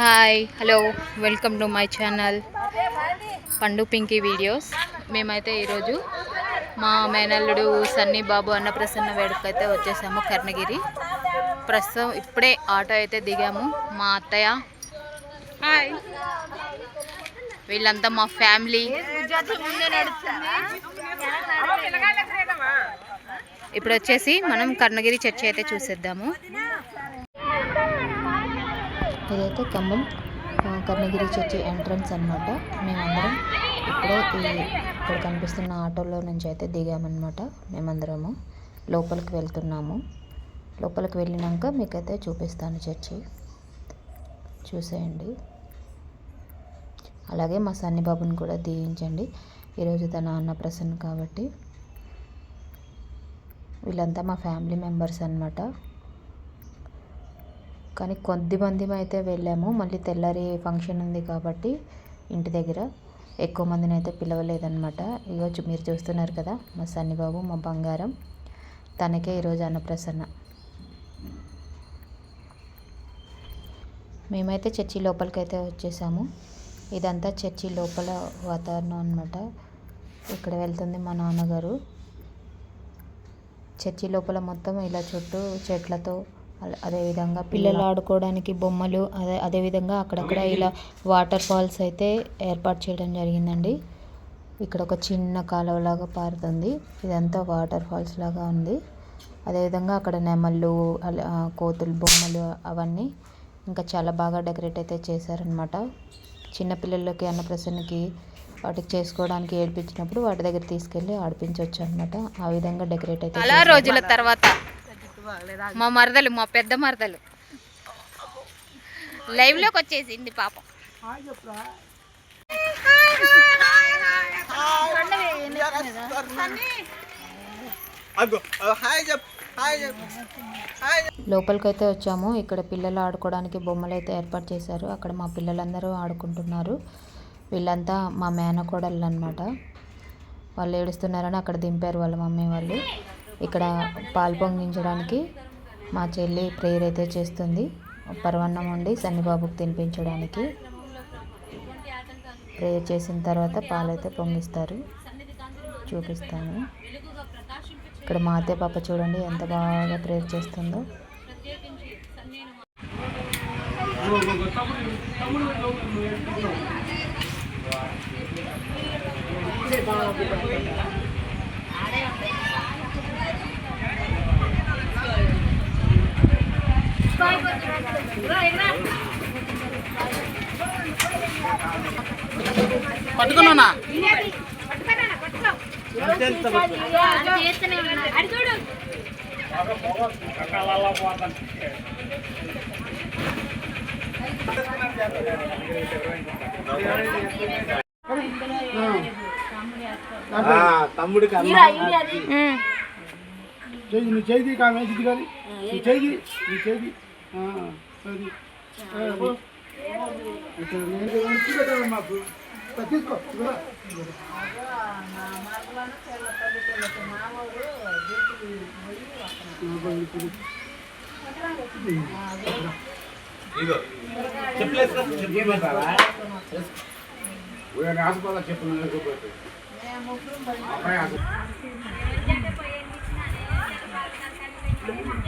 Hi hello welcome to my channel Pandu Pinky videos మేమైతే ఈరోజు మా మేనల్లుడు సన్నీ బాబు అన్నప్రసన్న వేడుకైతే వచ్చేసాము కర్ణగిరి. ప్రస్తుతం ఇప్పుడే ఆటో అయితే దిగాము. మా అత్తయ్య హాయ్ వీళ్ళంతా మా ఫ్యామిలీ. ఇప్పుడు వచ్చేసి మనం కర్ణగిరి చర్చి అయితే చూసేద్దాము. ఇదైతే ఖమ్మం కర్ణగిరి చర్చి ఎంట్రన్స్ అనమాట మేమందరం ఇప్పుడే ఈ ఇక్కడ కనిపిస్తున్న ఆటోలో నుంచి అయితే దిగామన్నమాట. మేమందరము లోపలికి వెళ్తున్నాము. లోపలికి వెళ్ళినాక మీకైతే చూపిస్తాను చర్చి. చూసేయండి. అలాగే మా సన్నిబాబుని కూడా దీవించండి. ఈరోజు తన అన్నప్రసన్న కాబట్టి వీళ్ళంతా మా ఫ్యామిలీ మెంబర్స్ అనమాట కానీ కొద్ది మంది అయితే వెళ్ళాము. మళ్ళీ తెల్లారి ఫంక్షన్ ఉంది కాబట్టి ఇంటి దగ్గర ఎక్కువ మందిని అయితే పిలవలేదన్నమాట. ఇగో మీరు చూస్తున్నారు కదా మా సన్నిబాబు మా బంగారం. తనకే ఈరోజు అన్నప్రసన్న. మేమైతే చర్చి లోపలికి అయితే వచ్చేసాము. ఇదంతా చర్చి లోపల వాతావరణం అనమాట ఇక్కడ వెళ్తుంది మా నాన్నగారు. చర్చి లోపల మొత్తం ఇలా చుట్టూ చెట్లతో అదేవిధంగా పిల్లలు ఆడుకోవడానికి బొమ్మలు అదే అదేవిధంగా అక్కడక్కడ ఇలా వాటర్ ఫాల్స్ అయితే ఏర్పాటు చేయడం జరిగిందండి. ఇక్కడ ఒక చిన్న కాలువలాగా పారుతుంది. ఇదంతా వాటర్ ఫాల్స్ లాగా ఉంది. అదేవిధంగా అక్కడ నెమళ్ళు కోతులు బొమ్మలు అవన్నీ ఇంకా చాలా బాగా డెకరేట్ అయితే చేశారనమాట చిన్నపిల్లలకి అన్నప్రసన్నకి వాటికి చేసుకోవడానికి ఏడిపించినప్పుడు వాటి దగ్గర తీసుకెళ్ళి ఆడిపించవచ్చు అనమాట ఆ విధంగా డెకరేట్ అయితే చాలా రోజుల తర్వాత. మా మరదలు మా పెద్ద మరదలు. లైవ్లోకి వచ్చేసింది పాపం. లోపలికైతే వచ్చాము. ఇక్కడ పిల్లలు ఆడుకోవడానికి బొమ్మలు అయితే ఏర్పాటు చేశారు. అక్కడ మా పిల్లలందరూ ఆడుకుంటున్నారు. వీళ్ళంతా మా మేనకోడళ్ళు అనమాట వాళ్ళు ఏడుస్తున్నారని అక్కడ దింపారు వాళ్ళ మమ్మీ వాళ్ళు. ఇక్కడ పాలు పొంగించడానికి మా చెల్లి ప్రేయర్ అయితే చేస్తుంది. పరవన్నం వండి సన్నిబాబుకు తినిపించడానికి. ప్రేయర్ చేసిన తర్వాత పాలు అయితే పొంగిస్తారు. చూపిస్తాను. ఇక్కడ మా అత్తయ్య పాప చూడండి ఎంత బాగా ప్రేయర్ చేస్తుందో. పట్టుకున్నా తమ్ముడికి చేయి నువ్వు చేయి కామె ఇది కానీ నువ్వు చేయి నువ్వు చేయి సరే ఆ, అది. మాకు తీసుకో ఇదిగో. నాన్న బెల్లం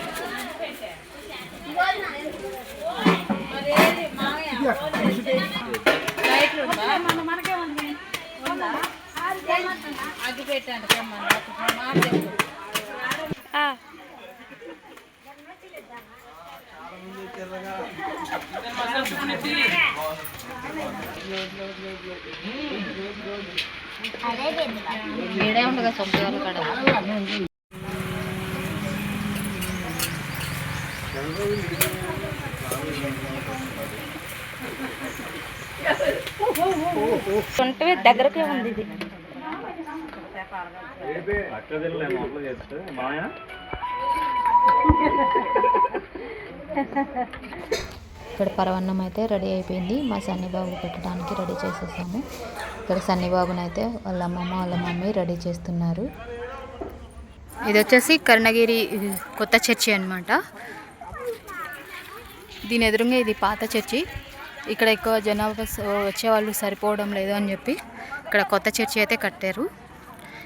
అగ్గి పెట్టండి వేడే ఉండగా సొంత కాడ Thank you. ఉంటే దగ్గరకే ఉంది ఇది. ఇక్కడ పరవన్నం అయితే రెడీ అయిపోయింది. మా సన్నిబాబు పెట్టడానికి రెడీ చేసేసాము. ఇక్కడ సన్నిబాబునైతే వాళ్ళ అమ్మమ్మ వాళ్ళ మమ్మీ రెడీ చేస్తున్నారు. ఇది వచ్చేసి కర్ణగిరి కొత్త చర్చి అన్నమాట. దీని ఎదురుగా ఇది పాత చర్చి. ఇక్కడ ఎక్కువ జనాభా వచ్చేవాళ్ళు సరిపోవడం లేదు అని చెప్పి ఇక్కడ కొత్త చర్చి అయితే కట్టారు.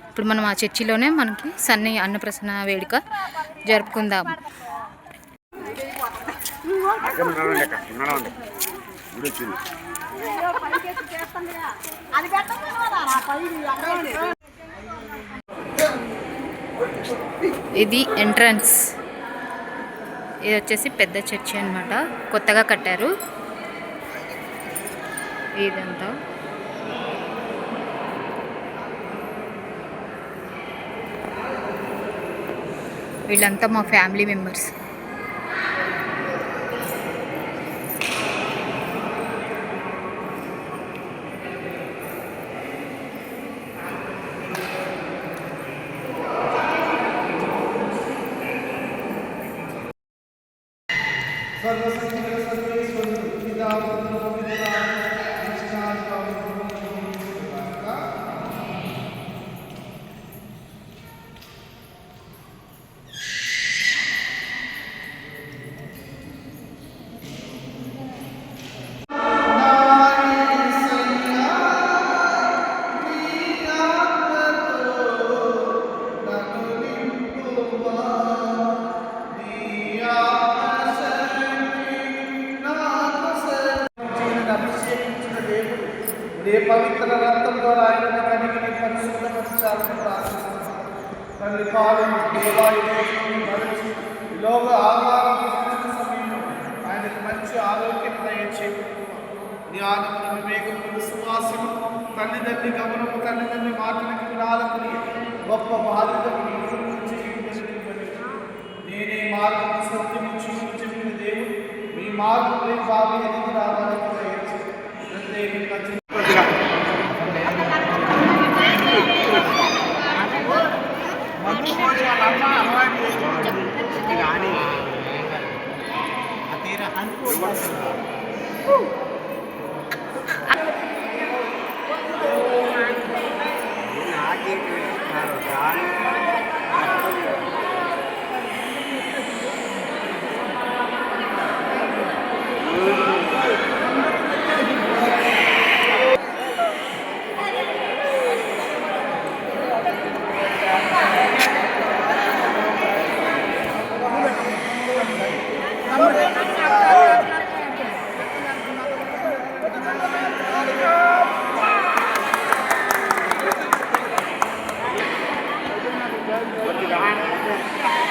ఇప్పుడు మనం ఆ చర్చిలోనే మనకి సన్ని అన్నప్రసన్న వేడుక జరుపుకుందాం. ఇది ఎంట్రన్స్. ఇది వచ్చేసి పెద్ద చర్చి అన్నమాట. కొత్తగా కట్టారు. ఇదంతా. వీళ్ళంతా మా ఫ్యామిలీ మెంబర్స్. నీ పవిత్ర రక్తం ద్వారా ఆయన కడిగి పరిశుభ్రపరచాలని ప్రార్థిస్తున్నాను తల్లి పాలు దేవాలయం మరచి లోక ఆహారం సమయంలో ఆయనకు మంచి ఆరోగ్యం దయచేస్తున్నాను జ్ఞానము వివేకము విశ్వాసము తల్లిదండ్రి గమనము తల్లిదండ్రి మాటలకు వినాలని గొప్ప బాధ్యతను నేనే మార్గం సత్యము చూపించిన దేవుడు. మీ మార్గం బాగా ఎదిగి రావాలని దయచేసి Woo! จะอ้างเลย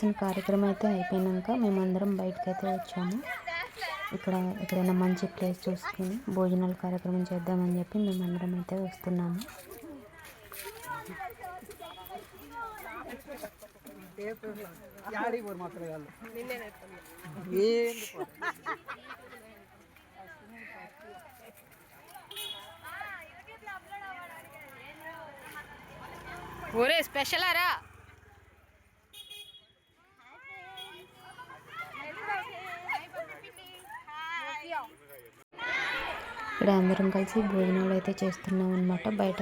అన్నప్రసన్న కార్యక్రమం అయితే అయిపోయినాక మేమందరం బయటకైతే వచ్చాము. ఇక్కడ ఎక్కడైనా మంచి ప్లేస్ చూసుకుని భోజనాల కార్యక్రమం చేద్దామని చెప్పి మేమందరం అయితే వస్తున్నాము. ఒరే స్పెషల్ ఇక్కడ అందరం కలిసి భోజనాలు అయితే చేస్తున్నాం అనమాట బయట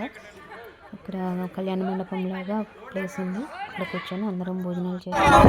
ఇక్కడ కళ్యాణ మండపం లాగా ప్లేస్ ఉంది. ఇక్కడ కూర్చొని అందరం భోజనాలు చేస్తున్నాం.